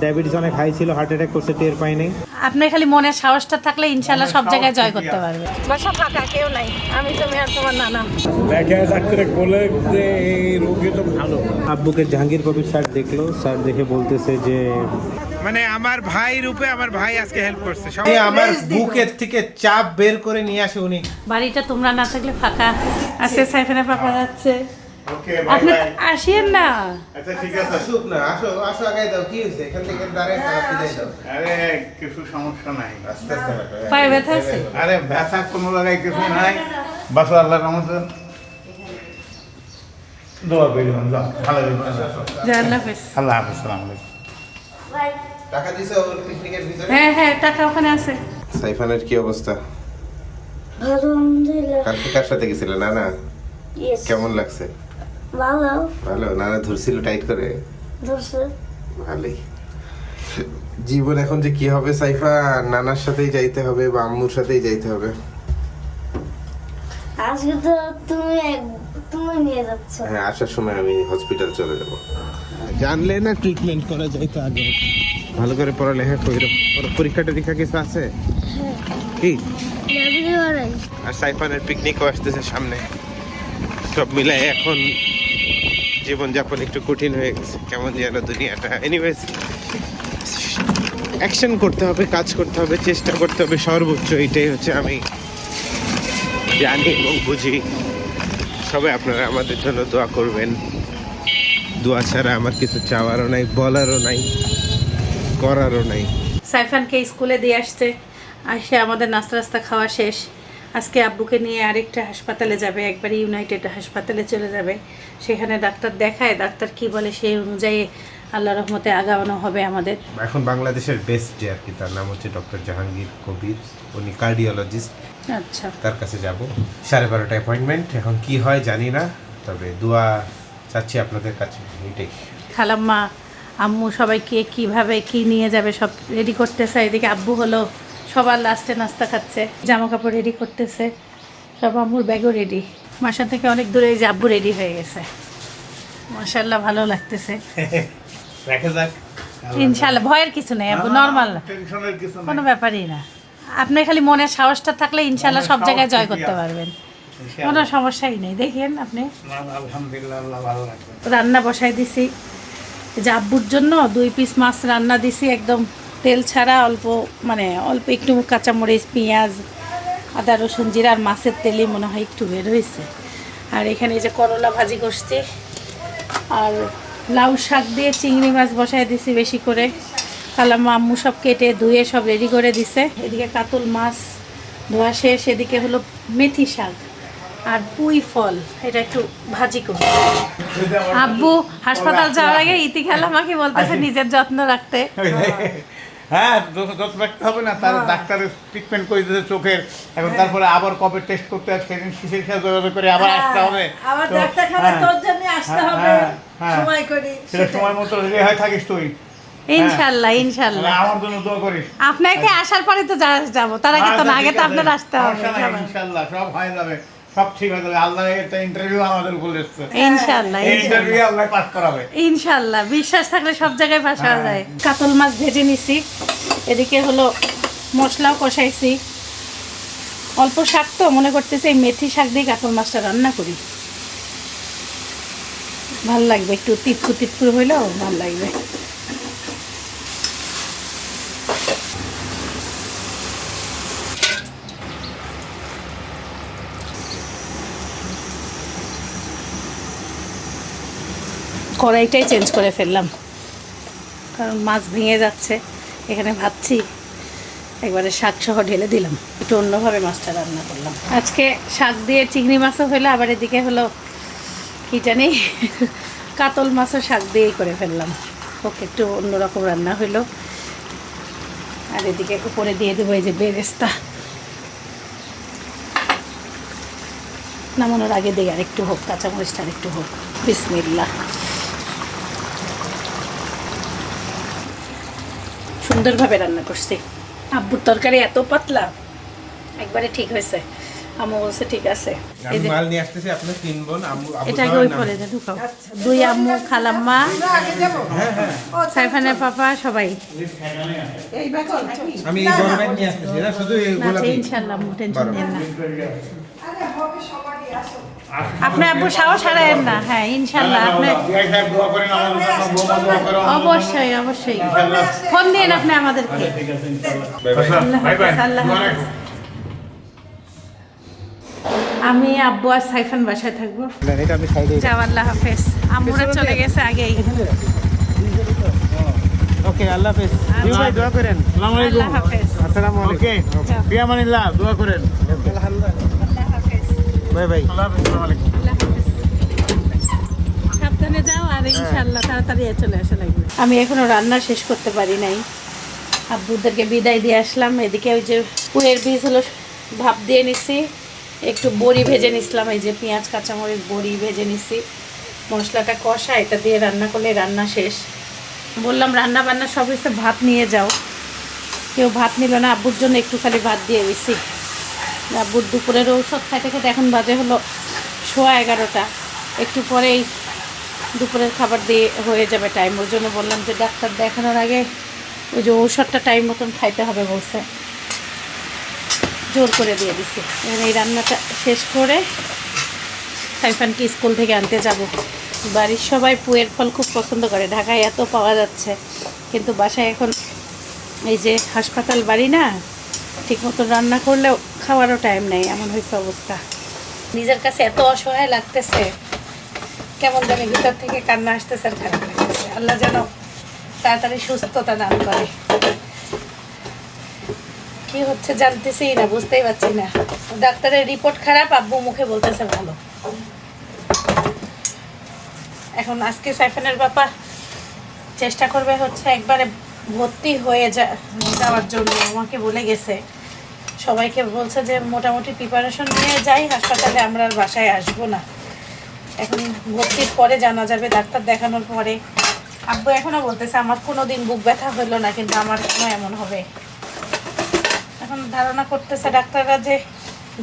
Diabetes অনেক high ছিল heart attack করছে টের পাই নাই। আপনি খালি মনের সাহসটা থাকলে ইনশাল্লাহ সব জায়গায় জয় করতে পারবে। বাসা ফাঁকা কেউ নাই। আমি তুমি আর তোমার নানা। দেখে ডাক্তারে বলে যে এই রোগী তো ভালো। আব্বুকে জাহাঙ্গীর কবির স্যার দেখল স্যার দেখে বলতেছে যে মানে আমার ভাই রূপে আমার ভাই আজকে হেল্প করছে। সব আমার বুকের থেকে চাপ বের করে নিয়ে আসে উনি। বাড়িটা তোমরা না থাকলে ফাঁকা। আজকে সাইফেনে পাপা যাচ্ছে। ওকে না। আচ্ছা ঠিক আছে। আসুক না আসো আসো আগে দাও কি হয়েছে? এখান থেকে দাঁড়ায় খারাপ বিদায় দাও আরে কিছু সমস্যা নাই। আস্তে আস্তে পায়ে ব্যথা আছে? আরে ব্যথা কোনো জায়গায় কিছু নাই। বাস আল্লাহর রহমতে দোয়া করি যাও ভালো। আল্লাহ হাফেজ। আল্লাহ হাফিজ সালাম আলাইকুম। টাকা দিছো ওর পিকনিকের ভিতরে? হ্যাঁ হ্যাঁ টাকা ওখানে আছে। সাইফানের কি অবস্থা? আলহামদুলিল্লাহ। কালকে কার সাথে গেছিলে? না না কেমন লাগছে? ভালো। ভালো নানা ধরছিল টাইট করে। ধরছে। ভালোই। জীবন এখন যে কি হবে সাইফা নানার সাথেই যাইতে হবে বা আম্মুর সাথেই যাইতে হবে। আজকে তো তুমি তুমি নিয়ে যাচ্ছ। হ্যাঁ আসার সময় আমি হসপিটাল চলে যাব। জানলে না ট্রিটমেন্ট করা যাইতো আগে। ভালো করে পড়ালেখা কইরো ওর পরীক্ষা টরীক্ষা কিছু আছে? কি? আর সাইফানের পিকনিকও আসতেছে সামনে। সব মিলাই এখন জীবনযাপন একটু কঠিন হয়ে গেছে। কেমন যেন দুনিয়াটা। এনিওয়েজ অ্যাকশন করতে হবে, কাজ করতে হবে, চেষ্টা করতে হবে সর্বোচ্চ। এটাই হচ্ছে আমি জানি এবং বুঝি। সবাই আপনারা আমাদের জন্য দোয়া করবেন। দোয়া ছাড়া আমার কিছু চাওয়ারও নাই, বলারও নাই, করারও নাই। সাইফানকে স্কুলে দিয়ে আসতে। আসে আমাদের নাস্তা রাস্তা খাওয়া শেষ। আজকে আব্বুকে নিয়ে আরেকটা হাসপাতালে যাবে একবারে ইউনাইটেড হাসপাতালে চলে যাবে। সেখানে ডাক্তার দেখায় ডাক্তার কি বলে সেই অনুযায়ী আল্লাহ রহমতে আগানো হবে আমাদের। এখন বাংলাদেশের বেস্ট যে আর কি তার নাম হচ্ছে ডক্টর জাহাঙ্গীর কবির। উনি কার্ডিওলজিস্ট আচ্ছা। তার কাছে যাব। সাড়ে বারোটা অ্যাপয়েন্টমেন্ট এখন কি হয় জানি না তবে দোয়া চাচ্ছি আপনাদের কাছে। এটাই। খালাম্মা আম্মু সবাইকে কীভাবে কি নিয়ে যাবে সব রেডি করতেছে। এদিকে আব্বু হলো সবার লাস্টে নাস্তা খাচ্ছে জামা কাপড় রেডি করতেছে সব আম্মুর ব্যাগও রেডি বাসা থেকে অনেক দূরে এই যে আব্বু রেডি হয়ে গেছে। মাসাল্লাহ ভালো লাগতেছে। ইনশাল্লাহ ভয়ের কিছু নেই আব্বু নর্মাল নাই কোনো ব্যাপারই না। আপনার খালি মনের সাহসটা থাকলে ইনশাল্লাহ সব জায়গায় জয় করতে পারবেন। কোনো সমস্যাই নেই। দেখেন আপনি। না, না, রান্না বসাই দিছি। যে আব্বুর জন্য দুই পিস মাছ রান্না দিছি একদম তেল ছাড়া অল্প মানে অল্প একটু কাঁচামরিচ পেঁয়াজ আদা রসুন জিরা আর মাছের তেলই মনে হয় একটু বের হয়েছে। আর এখানে যে করলা ভাজি করছি। আর লাউ শাক দিয়ে চিংড়ি মাছ বসাই দিছি বেশি করে। কালাম আম্মু সব কেটে ধুয়ে সব রেডি করে দিছে। এদিকে কাতল মাছ ধোয়া শেষ এদিকে হলো মেথি শাক আর পুঁই ফল এটা একটু ভাজি করব। আব্বু হাসপাতাল যাওয়ার আগে ইতি খেলা আমাকে বলতেছে নিজের যত্ন রাখতে। হ্যাঁ যত- রাখতে হবে না তার ডাক্তারের ট্রিটমেন্ট করে দিতে চোখের। এখন তারপরে আবার কবে টেস্ট করতে হয় সেদিন সাথে যোগাযোগ করে আবার আসতে হবে। আবার হ্যাঁ, তোর জন্য আসতে হ্যাঁ, হবে হ্যাঁ, হ্যাঁ। সময় করি সেটা সময় মতো রেডি হয়ে থাকিস তুই। ইনশাল্লাহ আমার জন্য দোয়া করিস। আপনাকে আসার পরে তো যাব তার আগে তো না আগে তো আপনার আসতে হবে ইনশাল্লাহ। সব হয়ে যাবে সব ঠিক হয়ে যাবে। আল্লাহ একটা ইন্টারভিউ আমাদের এসছে ইনশাল্লাহ ইন্টারভিউ আল্লাহ পাস করাবে। ইনশাল্লাহ বিশ্বাস থাকলে সব জায়গায় ভাষা হ্যাঁ। যায়। কাতল মাছ ভেজে নিছি। এদিকে হলো মশলাও কষাইছি। অল্প শাক তো, মনে করতেছি এই মেথি শাক দিয়ে কাতল মাছটা রান্না করি। ভালো লাগবে, একটু তিতকু তিতকু হইলেও ভালো লাগবে। কড়াইটাই চেঞ্জ করে ফেললাম, কারণ মাছ ভেঙে যাচ্ছে। এখানে ভাবছি একবারে শাক সহ ঢেলে দিলাম। একটু অন্যভাবে মাছটা রান্না করলাম। আজকে শাক দিয়ে চিংড়ি মাছও হলো, আবার এদিকে হলো কি জানি কাতল মাছও শাক দিয়েই করে ফেললাম। ওকে একটু অন্যরকম রান্না হলো। আর এদিকে উপরে দিয়ে দেবো এই যে বেরেস্তা। নামানোর আগে দিই আর একটু হোক, কাঁচামরিচটা আর একটু হোক। বিসমিল্লা সুন্দরভাবে রান্না করছি। আব্বুর তরকারি এত পাতলা। একবারে ঠিক হয়েছে। আম্মু বলছে ঠিক আছে। এই আমি মাল নিয়ে আসতেছি আপনার তিন বোন আম্মু সবার ওই। পরে যে ঢুকাও। দুই আম্মু খালাম্মা সাইফানের পাপা সবাই। আমি এই বড় ব্যাগ নিয়ে আসতেছি না শুধু এই আম্মু টেনশন নেন না। আপনি আব্বু সাহস হারায়েন না। হ্যাঁ ইনশাল্লাহ আপনি বিআই সাহেব দোয়া করেন আমাদের জন্য দোয়া করো অবশ্যই অবশ্যই। ফোন দিন আপনি আমাদেরকে। হাফেজ, আল্লাহ হাফেজ। আমি আব্বু আর সাইফান বাসায় থাকব। এটা আমি সাইডে যাও আল্লাহ হাফেজ। আম্মুরা চলে গেছে আগেই। ওকে আল্লাহ হাফেজ। ইউ ভাই দোয়া করেন। আসসালামু আলাইকুম। আল্লাহ হাফেজ। আসসালামু ওকে আলাইকুম ফিয়ামানিল্লাহ দোয়া করেন। হাফেজ বাই। সাবধানে যাও আর তাড়াতাড়ি চলে আসা লাগবে। আমি এখনও রান্না শেষ করতে পারি নাই। আব্বুদেরকে বিদায় দিয়ে আসলাম। এদিকে ওই যে পুয়ের বীজ হলো ভাপ দিয়ে নিছি। একটু বড়ি ভেজে নিছিলাম। এই যে পেঁয়াজ কাঁচামরিচ বড়ি ভেজে নিছি। মশলাটা কষা এটা দিয়ে রান্না করলে রান্না শেষ। বললাম রান্না বান্না সব হচ্ছে ভাত নিয়ে যাও। কেউ ভাত নিল না। আব্বুর জন্য একটু খালি ভাত দিয়ে দিছি। আব্বুর দুপুরের ঔষধ খাইতে খেতে এখন বাজে হলো সোয়া এগারোটা। একটু পরেই দুপুরের খাবার দিয়ে হয়ে যাবে টাইম ওই জন্য বললাম যে ডাক্তার দেখানোর আগে ওই যে ঔষধটা টাইম মতন খাইতে হবে বলছে। জোর করে দিয়ে দিছি। এই রান্নাটা শেষ করে সাইফানকে স্কুল থেকে আনতে যাব। বাড়ির সবাই পুয়ের ফল খুব পছন্দ করে। ঢাকায় এত পাওয়া যাচ্ছে। কিন্তু বাসায় এখন এই যে হাসপাতাল বাড়ি না ঠিক মতো রান্না করলেও খাওয়ারও টাইম নেই, এমন হয়েছে অবস্থা। নিজের কাছে এত অসহায় লাগতেছে, কেমন জানি ভিতর থেকে কান্না আসতেছে আর খারাপ লাগতেছে। আল্লাহ যেন তাড়াতাড়ি সুস্থতা দান করে। কি হচ্ছে জানতেছি না, বুঝতেই পারছি না। ডাক্তারের রিপোর্ট খারাপ, আব্বু মুখে বলতেছে ভালো। এখন আজকে সাইফানের বাবা চেষ্টা করবে হচ্ছে একবারে ভর্তি হয়ে যাওয়ার জন্য আমাকে বলে গেছে। সবাইকে বলছে যে মোটামুটি প্রিপারেশন নিয়ে যাই, হাসপাতালে আমরা আর বাসায় আসব না। এখন ভর্তির পরে জানা যাবে, ডাক্তার দেখানোর পরে। আব্বু এখনও বলতেছে, আমার কোনো দিন বুক ব্যথা হলো না, কিন্তু আমার কেন এমন হবে। এখন ধারণা করতেছে ডাক্তাররা যে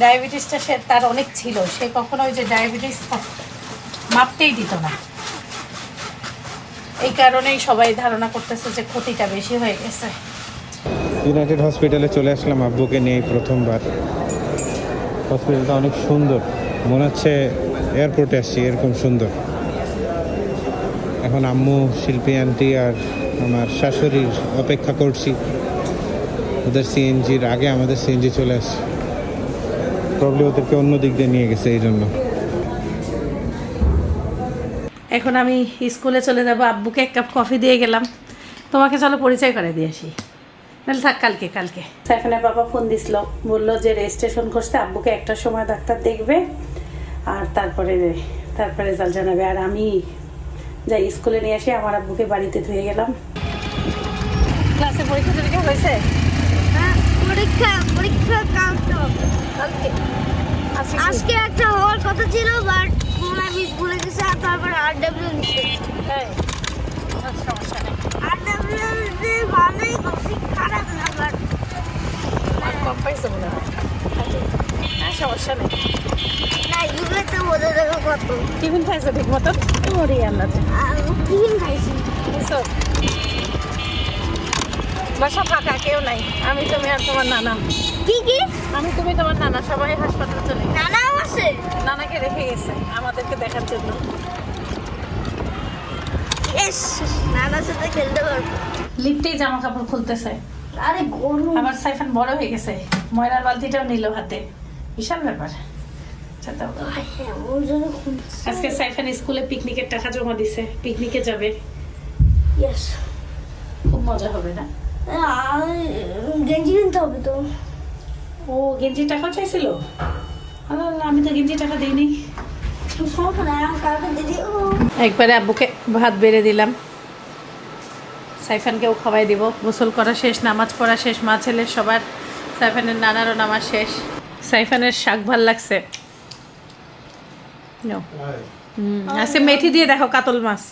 ডায়াবেটিসটা সে, তার অনেক ছিল। সে কখনো ওই যে ডায়াবেটিস মাপতেই দিত না। এই কারণেই সবাই ধারণা করতেছে যে ক্ষতিটা বেশি হয়ে গেছে। ইউনাইটেড হসপিটালে চলে আসলাম আব্বুকে নিয়ে প্রথমবার। হসপিটালটা অনেক সুন্দর। মনে হচ্ছে এয়ারপোর্টে আসছি, এরকম সুন্দর। এখন আম্মু, শিল্পী আন্টি আর আমার শাশুড়ির অপেক্ষা করছি। ওদের সিএনজির আগে আমাদের সিএনজি চলে আসছে প্রবলেম ওদেরকে অন্য দিক দিয়ে নিয়ে গেছে এই জন্য। এখন আমি স্কুলে চলে যাব আব্বুকে এক কাপ কফি দিয়ে গেলাম। তোমাকে চলো পরিচয় করে দিয়ে আসি। নাহলে থাক কালকে কালকে। সাইফানের বাবা ফোন দিছিল বলল যে রেজিস্ট্রেশন করতে আব্বুকে একটা সময় ডাক্তার দেখবে আর তারপরে তারপরে রেজাল্ট জানাবে। আর আমি যাই স্কুলে নিয়ে আসি আমার আব্বুকে বাড়িতে ধুয়ে গেলাম। ক্লাসে পরীক্ষা টরীক্ষা হয়েছে? হ্যাঁ, পরীক্ষা পরীক্ষা কালকে কালকে। আজকে কি? আজকে একটা হওয়ার কথা ছিল বাট গেছে আর তারপরে আর ডাব্লিউ নেই। আর ডাব্লিউ ভালোই করছি খারাপ না বাট কম পাইছে মনে হয়? সমস্যা নেই। না ইউলে তো বোঝা যাবে কত। টিফিন খাইছো ঠিক মতন? ওরে আল্লাহ। আর টিফিন খাইছি। বুঝছ? বাসা ফাঁকা কেউ নাই। আমি তুমি আর তোমার নানা। কি কি? আমি তুমি তোমার নানা সবাই হাসপাতালে চলে। নানাও আছে? নানাকে রেখে গেছে আমাদেরকে দেখার জন্য। নানার সাথে খেলতে পারব। লিফটেই জামা কাপড় খুলতেছে। আরে গরু। আবার সাইফান বড় হয়ে গেছে। ময়লার বালতিটাও নিল হাতে। বিশাল ব্যাপার। আচ্ছা, আজকে সাইফান স্কুলে পিকনিকের টাকা জমা দিছে। পিকনিকে যাবে। খুব মজা হবে না? গেঞ্জি কিনতে হবে তো। ও গেঞ্জি টাকা চাইছিল? আমি তো গেঞ্জি টাকা দিইনি। একবারে আব্বুকে ভাত বেড়ে দিলাম। সাইফানকেও খাওয়াই দিব। গোসল করা শেষ নামাজ পড়া শেষ মা ছেলের সবার সাইফানের নানারও নামাজ শেষ। সাইফানের শাক ভালো লাগছে। আজকে মেথি দিয়ে দেখো কাতল মাছ।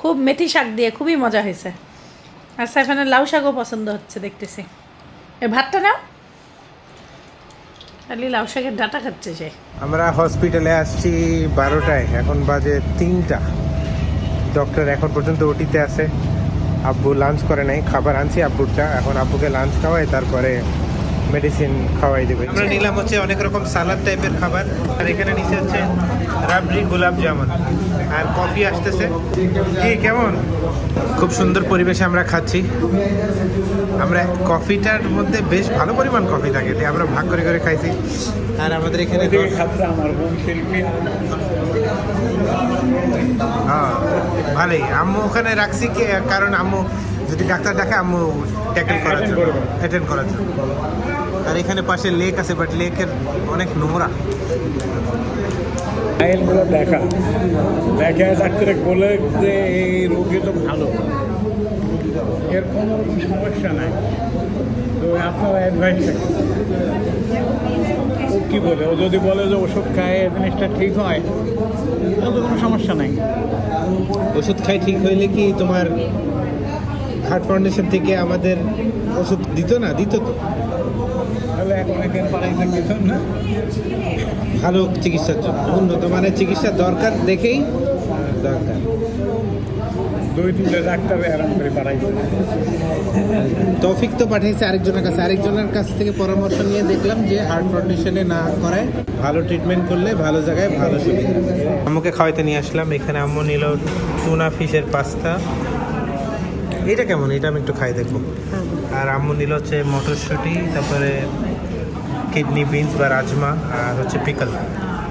খুব মেথি শাক দিয়ে খুবই মজা হয়েছে। আর সাইফানের লাউ শাকও পছন্দ হচ্ছে দেখতেছি। এ, ভাতটা নাও। খালি লাউ শাকের ডাটা খাচ্ছে সে। আমরা হসপিটালে আসছি বারোটায়, এখন বাজে তিনটা। ডক্টর এখন পর্যন্ত ওটিতে আছে। আব্বু লাঞ্চ করে নাই, খাবার আনছি আব্বুরটা, এখন আব্বুকে লাঞ্চ খাওয়াই, তারপরে মেডিসিন খাওয়াই দেবে। আমরা নিলাম হচ্ছে অনেক রকম সালাদ টাইপের খাবার। আর এখানে নিচে হচ্ছে রাবড়ি গোলাপ জামুন। আর কফি আসতেছে। কি কেমন? খুব সুন্দর পরিবেশে আমরা খাচ্ছি। আমরা কফিটার মধ্যে বেশ ভালো পরিমাণ কফি থাকে। তাই আমরা ভাগ করে করে খাইছি। আর আমাদের এখানে আমার বোন শিল্পী। হ্যাঁ ভালোই। আম্মু ওখানে রাখছি কি? কারণ আম্মু যদি ডাক্তার ডাকে আম্মু ট্যাকেল করার জন্য। অ্যাটেন্ড করার জন্য। আর এখানে পাশে লেক আছে বাট লেকের অনেক নোংরা। ফাইলগুলো দেখা। দেখে ডাক্তারে বলে যে এই রোগী তো ভালো। এর কোনো সমস্যা নাই। তো আপনার অ্যাডভাইস ও কী বলে? ও যদি বলে যে ওষুধ খায় এই জিনিসটা ঠিক হয় তাহলে তো কোনো সমস্যা নাই। ওষুধ খাই ঠিক হইলে কি তোমার হার্ট ফাউন্ডেশন থেকে আমাদের ওষুধ দিত না? দিত তো তাহলে এখন এখানে পাড়াই থাকতে না ভালো চিকিৎসার জন্য। উন্নত মানের চিকিৎসা দরকার দেখেই দরকার। দুই তিনটে ডাক্তার আরাম করে পাড়াইছে তৌফিক তো পাঠিয়েছে আরেকজনের কাছে। আরেকজনের কাছ থেকে পরামর্শ নিয়ে দেখলাম যে হার্ট ফাউন্ডেশনে না করায়। ভালো ট্রিটমেন্ট করলে ভালো জায়গায় ভালো সুবিধা। আম্মুকে খাওয়াইতে নিয়ে আসলাম। এখানে আম্মু নিল টুনা ফিশের পাস্তা। এটা কেমন? এটা আমি একটু খাই দেখব। আর আম্মু নিল হচ্ছে মটরশুঁটি তারপরে কিডনি বিনস বা রাজমা আর হচ্ছে পিকল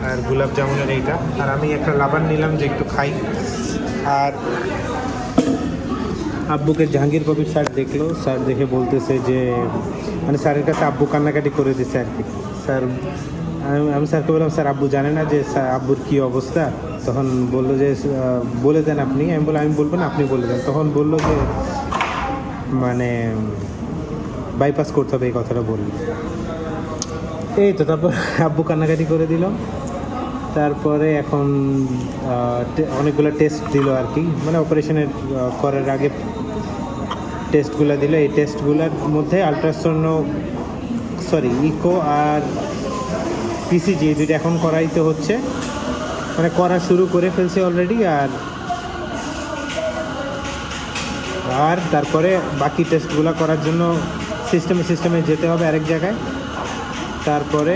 আর গোলাপ জামুনের এইটা। আর আমি একটা লাবান নিলাম যে একটু খাই। আর আব্বুকে জাহাঙ্গীর কবির স্যার দেখল। স্যার দেখে বলতেছে যে মানে স্যারের কাছে আব্বু কান্নাকাটি করে দিছে আর কি। স্যার, আমি আমি স্যারকে বললাম, স্যার, আব্বু জানে না যে স্যার, আব্বুর কী অবস্থা? তখন বলল যে বলে দেন আপনি। আমি বললাম, আমি বলব না, আপনি বলে দেন। তখন বলল যে মানে বাইপাস করতে হবে, এই কথাটা বলল। এই তো তারপর আব্বু কান্নাকাটি করে দিল। তারপরে এখন অনেকগুলো টেস্ট দিল আর কি। মানে অপারেশনের করার আগে টেস্টগুলো দিল। এই টেস্টগুলোর মধ্যে আলট্রাসোনো সরি ইকো আর পিসিজি এই দুইটা এখন করাইতে হচ্ছে। মানে করা শুরু করে ফেলছে অলরেডি আর আর তারপরে বাকি টেস্টগুলো করার জন্য সিস্টেমে সিস্টেমে যেতে হবে আরেক জায়গায়। তারপরে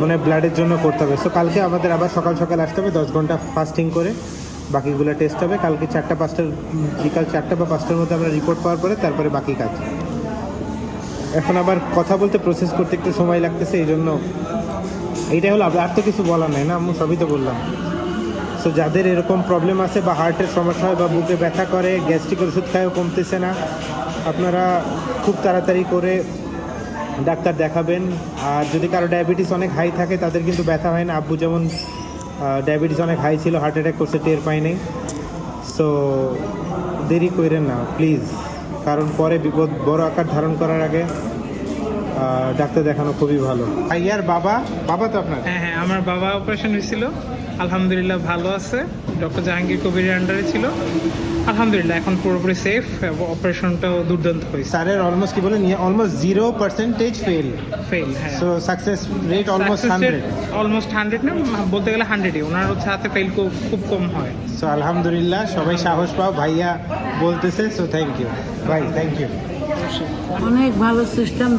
মানে ব্লাডের জন্য করতে হবে। সো কালকে আমাদের আবার সকাল সকাল আসতে হবে, দশ ঘণ্টা ফাস্টিং করে বাকিগুলো টেস্ট হবে। কালকে চারটা পাঁচটার বিকাল চারটা বা পাঁচটার মধ্যে আমরা রিপোর্ট পাওয়ার পরে তারপরে বাকি কাজ। এখন আবার কথা বলতে প্রসেস করতে একটু সময় লাগতেছে, এই জন্য এইটাই হলো, আর তো কিছু বলার নাই না, আমি সবই তো বললাম। সো যাদের এরকম প্রবলেম আছে বা হার্টের সমস্যা হয় বা বুকে ব্যথা করে গ্যাস্ট্রিক ওষুধ খায়ও কমতেছে না, আপনারা খুব তাড়াতাড়ি করে ডাক্তার দেখাবেন। আর যদি কারও ডায়াবেটিস অনেক হাই থাকে, তাদের কিন্তু ব্যথা হয় না। আব্বু যেমন ডায়াবেটিস অনেক হাই ছিল হার্ট অ্যাটাক করছে, টের পাই নাই। সো দেরি করেন না প্লিজ কারণ পরে বিপদ, বড় আকার ধারণ করার আগে ডাক্তার দেখানো খুবই ভালো। ভাইয়ার বাবা বাবা তো আপনার? হ্যাঁ হ্যাঁ আমার বাবা অপারেশন হয়েছিল। আলহামদুলিল্লাহ ভালো আছে। ডক্টর জাহাঙ্গীর কবিরের আন্ডারে ছিল। আলহামদুলিল্লাহ এখন পুরোপুরি সেফ অপারেশনটাও দুর্দান্ত হয়েছে। স্যারের অলমোস্ট কি বলেন? Almost zero percentage fail fail হ্যাঁ। So success rate almost hundred almost hundred না? বলতে গেলে হান্ড্রেডই ওনার হচ্ছে হাতে ফেল খুব কম হয়। সো আলহামদুলিল্লাহ সবাই সাহস পাও ভাইয়া বলতেছে। সো থ্যাংক ইউ ভাই থ্যাংক ইউ অনেক ভালো সিস্টেম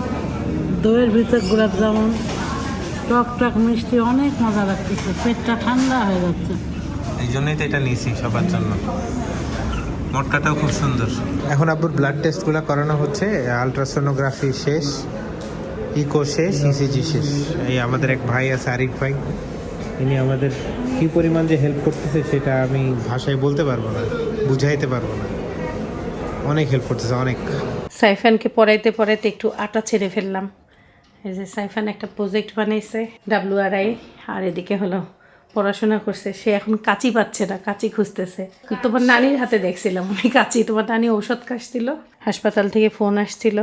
দইয়ের ভিতর গোলাপ জামুন। টক টক মিষ্টি অনেক মজা লাগতেছে। পেটটা ঠান্ডা হয়ে যাচ্ছে। এই জন্যই তো এটা নিয়েছি সবার জন্য। মটকাটাও খুব সুন্দর। এখন আব্বুর ব্লাড টেস্টগুলো করানো হচ্ছে আলট্রাসোনোগ্রাফি শেষ ইকো শেষ ইসিজি শেষ। এই আমাদের এক ভাই আছে আরিফ ভাই। ইনি আমাদের কী পরিমাণ যে হেল্প করতেছে সেটা আমি ভাষায় বলতে পারব না বুঝাইতে পারব না। অনেক হেল্প করতেছে অনেক। সাইফানকে পড়াইতে পড়াইতে একটু আটা ছেড়ে ফেললাম। এই যে সাইফান একটা প্রজেক্ট বানাইছে ডাব্লিউআরআই আর এদিকে হলো পড়াশোনা করছে। সে এখন কাঁচি পাচ্ছে না কাঁচি খুঁজতেছে। তোমার নানির হাতে দেখছিলাম আমি কাঁচি। তোমার নানি ঔষধ কাশছিল হাসপাতাল থেকে ফোন আসছিল।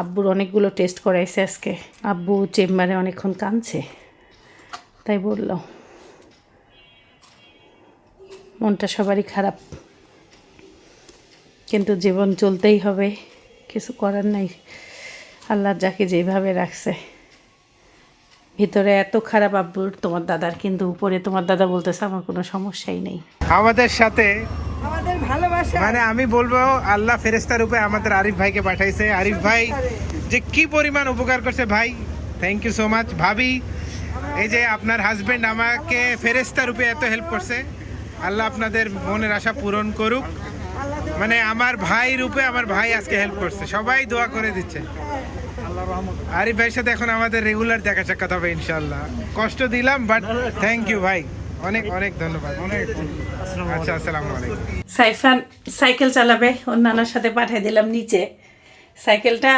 আব্বুর অনেকগুলো টেস্ট করাইছে আজকে। আব্বু চেম্বারে অনেকক্ষণ কাঁদছে তাই বলল মনটা সবারই খারাপ। কিন্তু জীবন চলতেই হবে কিছু করার নাই। আল্লাহ যাকে যেভাবে রাখছে। ভিতরে এত খারাপ আব্বুর তোমার দাদার কিন্তু উপরে তোমার দাদা বলতেছে আমার কোনো সমস্যাই নেই। আমাদের সাথে আমাদের ভালোবাসা। মানে আমি বলব আল্লাহ ফেরেস্তা রূপে আমাদের আরিফ ভাইকে পাঠাইছে। আরিফ ভাই যে কি পরিমাণ উপকার করছে ভাই থ্যাংক ইউ সো মাচ ভাবি এই যে আপনার হাজবেন্ড আমাকে ফেরেস্তা রূপে এত হেল্প করছে। আল্লাহ আপনাদের মনের আশা পূরণ করুক। মানে আমার ভাই রূপে আমার ভাই আজকে হেল্প করছে। সবাই দোয়া করে দিচ্ছে। আরিফ ভাইয়ের সাথে এখন আমাদের রেগুলার দেখা সাক্ষাৎ হবে ইনশাল্লাহ কষ্ট দিলাম বাট থ্যাংক ইউ ভাই। অনেক অনেক ধন্যবাদ অনেক আচ্ছা আসসালামু আলাইকুম। সাইফান সাইকেল চালাবে ওর নানার সাথে পাঠিয়ে দিলাম নিচে। সাইকেলটা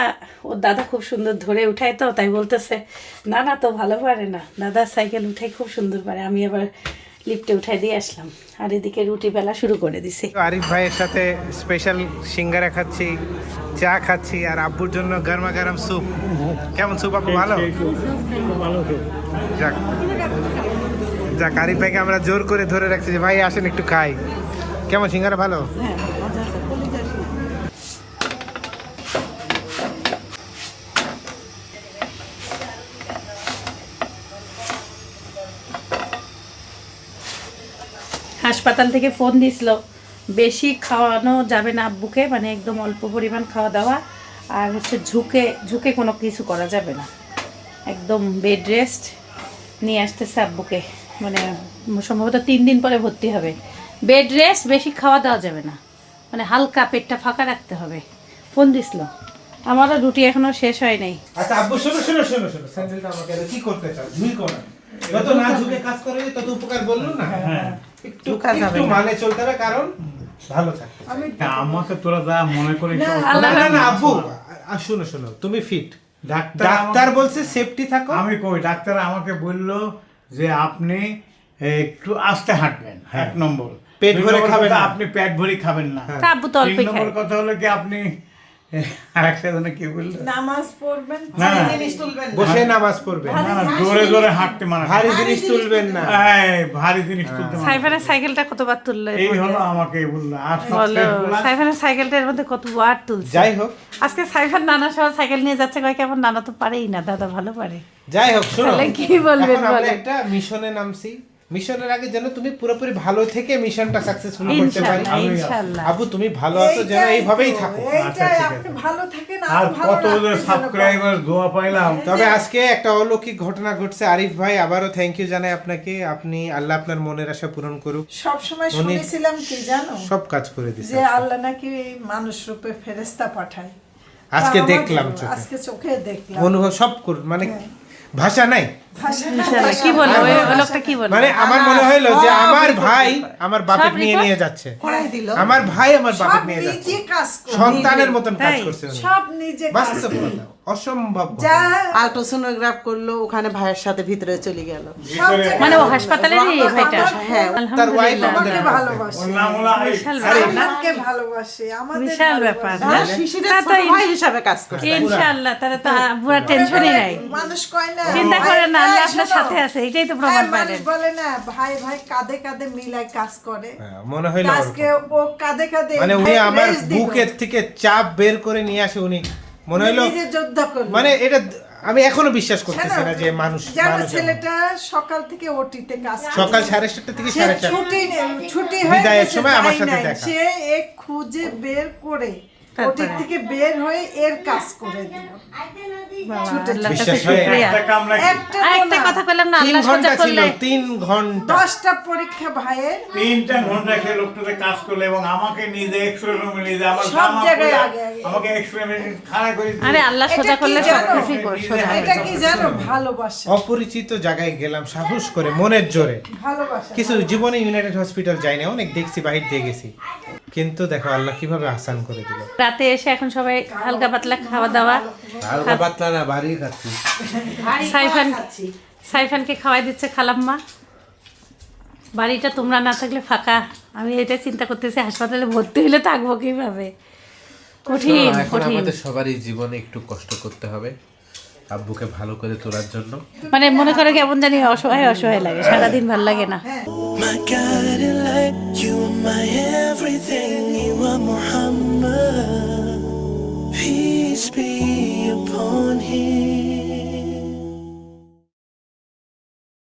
ওর দাদা খুব সুন্দর ধরে উঠায় তো তাই বলতেছে না না তো ভালো পারে না। দাদা সাইকেল উঠাই খুব সুন্দর পারে আমি আবার লিফটে উঠাই দিয়ে আসলাম। আর এদিকে রুটি বেলা শুরু করে দিছি। আরিফ ভাইয়ের সাথে স্পেশাল সিঙ্গারা খাচ্ছি চা খাচ্ছি আর আব্বুর জন্য গরমা গরম স্যুপ কেমন স্যুপ আপু ভালো? ভালো যাক। যাক আরিফ ভাইকে আমরা জোর করে ধরে রাখছি যে ভাই আসেন একটু খাই। কেমন সিঙ্গারা ভালো? হাসপাতাল থেকে ফোন দিছিল। বেশি খাওয়ানো যাবে না আব্বুকে মানে একদম অল্প পরিমাণ খাওয়া দাওয়া। আর হচ্ছে ঝুঁকে ঝুঁকে কোনো কিছু করা যাবে না। একদম বেড রেস্ট নিয়ে আসতেছে আব্বুকে। মানে সম্ভবত তিন দিন পরে ভর্তি হবে। বেড রেস্ট বেশি খাওয়া দাওয়া যাবে না। মানে হালকা পেটটা ফাঁকা রাখতে হবে। ফোন দিছিল। আমারও রুটি এখনও শেষ হয় নাই। আচ্ছা আব্বু, শোনো শোনো শোনো শোনো, স্যান্ডেলটা আমাকে কি করতে চাও? ঝুঁকো না। যত না ঝুঁকে কাজ করে তত উপকার বলল না। একটু একটু মানে চলতে হবে কারণ ভালো থাকতে হবে। আমাকে তোরা যা মনে করিস না না না আব্বু শোনো শোনো তুমি ফিট ডাক্তার ডাক্তার বলছে সেফটি থাকো। আমি কই ডাক্তার আমাকে বলল যে আপনি একটু আস্তে হাঁটবেন এক নম্বর। পেট ভরে খাবেন আপনি পেট ভরে খাবেন না। তিন নম্বর কথা হলো কি আপনি আর একটা কি বলল? নামাজ পড়বেন না, না। জিনিস তুলবেন না। বসে নামাজ পড়বে না না জোরে জোরে হাঁটতে মানা ভারী জিনিস তুলবেন না। ভারী জিনিস তুলতে সাইফানের সাইকেলটা কতবার তুললো এই হলো আমাকে বলল সাইফানের সাইকেলটার মধ্যে তুলছে? যাই হোক। আজকে সাইফান নানা সহ সাইকেল নিয়ে যাচ্ছে কয় কেমন নানা তো পারেই না দাদা ভালো পারে। যাই হোক শোনো। কি বলবেন? একটা মিশনে নামছি। মিশনের আগে যেন তুমি পুরোপুরি ভালো থেকে মিশনটা সাকসেসফুল করতে পারি। আবু তুমি ভালো আছো যেন এইভাবেই থাকো। আচ্ছা, এইটাই ঠিক আপনি ভালো থাকেন আর কত সাবস্ক্রাইবার দোয়া পাইলাম? তবে আজকে একটা অলৌকিক ঘটনা ঘটছে। আরিফ ভাই আবারও থ্যাংক ইউ জানাই আপনাকে। আপনি আল্লাহ আপনার মনের আশা পূরণ করুক। সব সময় শুনেছিলাম কি জানো? সব কাজ করে দিছে যে আল্লাহ নাকি মানুষ রূপে ফেরেস্তা পাঠায়। আজকে দেখলাম আজকে চোখে দেখলাম। অনুভব সব কর মানে ভাষা নাই। ভাষা ইনশাল্লাহ কি বলব? ওই ওই লোকটা কি বলব? মানে আমার মনে হইল যে আমার ভাই আমার বাপের নিয়ে নিয়ে যাচ্ছে। আমার ভাই আমার বাপের নিয়ে যাচ্ছে। নিজে কাজ করে সন্তানের মতন কাজ করছে সব নিজে কাজ বাস্তব কথা। অসম্ভব আল্ট্রাসোনোগ্রাফ করল ওখানে ভাইয়ের সাথে ভিতরে চলে গেল। মানে ও হাসপাতালেরই ভাইটা? হ্যাঁ। তার ওয়াইফ আমাদের ভালোবাসে। হলো ভালোবাসে আমাদের বিশাল ব্যাপার। ভালোবাসে। না? শিশিরের তো ভাই হিসাবে কাজ করছে। ইনশাআল্লাহ তাহলে তো পুরো টেনশনই নাই। মানুষ কয় না চিন্তা করেন না। আমি আপনার সাথে আছে এটাই তো হ্যাঁ, প্রমাণ মানুষ পাইলেন বলে না ভাই ভাই কাঁধে কাঁধে মিলাই কাজ করে। হ্যাঁ, মনে হইল আজকে ও কাঁধে কাঁধে মানে উনি আমার বুকের থেকে চাপ বের করে নিয়ে আসে উনি। মনে হইল মানে এটা আমি এখনও বিশ্বাস করতেছি না যে মানুষ। ছেলেটা সকাল থেকে ওটিতে কাজ সকাল সাড়ে সাতটা থেকে সাড়ে চারটা। ছুটি ছুটি হয়ে বিদায়ের সময় আমার সাথে দেখা। সে এক খুঁজে বের করে ওটির থেকে বের হয়ে এর কাজ করে দিল। বাবা, ছুটে আল্লাহর বিশ্বাস কাছে হয়? শুকরিয়া। একটা কামড়া একটা আর তো একটা না, কথা কইলাম না আল্লাহ সোজা করলে তিন ঘণ্টা। দশটা পরীক্ষা ভাইয়ের। তিনটা ঘণ্টা সে লোকটাতে কাজ করল এবং আমাকে নিজে এক্সরে রুমে নিয়ে যায় আমার সব জায়গায় খুলে আগে আগে। আমাকে এক্সরে খাড়া করে আরে আল্লাহ সোজা করলে সব কিছুই কর- সোজা এটা কি জানো? ভালোবাসা। অপরিচিত জায়গায় গেলাম সাহস করে মনের জোরে। ভালোবাসা। কিছু জীবনে ইউনাইটেড হসপিটাল যাই না অনেক দেখছি বাহির দিয়ে গেছি। কিন্তু দেখো আল্লাহ কীভাবে আসান করে দিল। রাতে এসে এখন সবাই হালকা পাতলা খাওয়া দাওয়া। হালকা পাতলা না বাড়ি খাচ্ছি। সাইফান সাইফানকে খাওয়াই দিচ্ছে খালাম্মা। বাড়িটা তোমরা না থাকলে ফাঁকা। আমি এটা চিন্তা করতেছি হাসপাতালে ভর্তি হলে থাকব কীভাবে? কঠিন কঠিন। আমাদের সবারই জীবনে একটু কষ্ট করতে হবে। আব্বুকে ভালো করে তোলার জন্য। মানে মনে করে কেমন জানি অসহায় অসহায় লাগে সারাদিন ভালো লাগে না। Peace be upon him.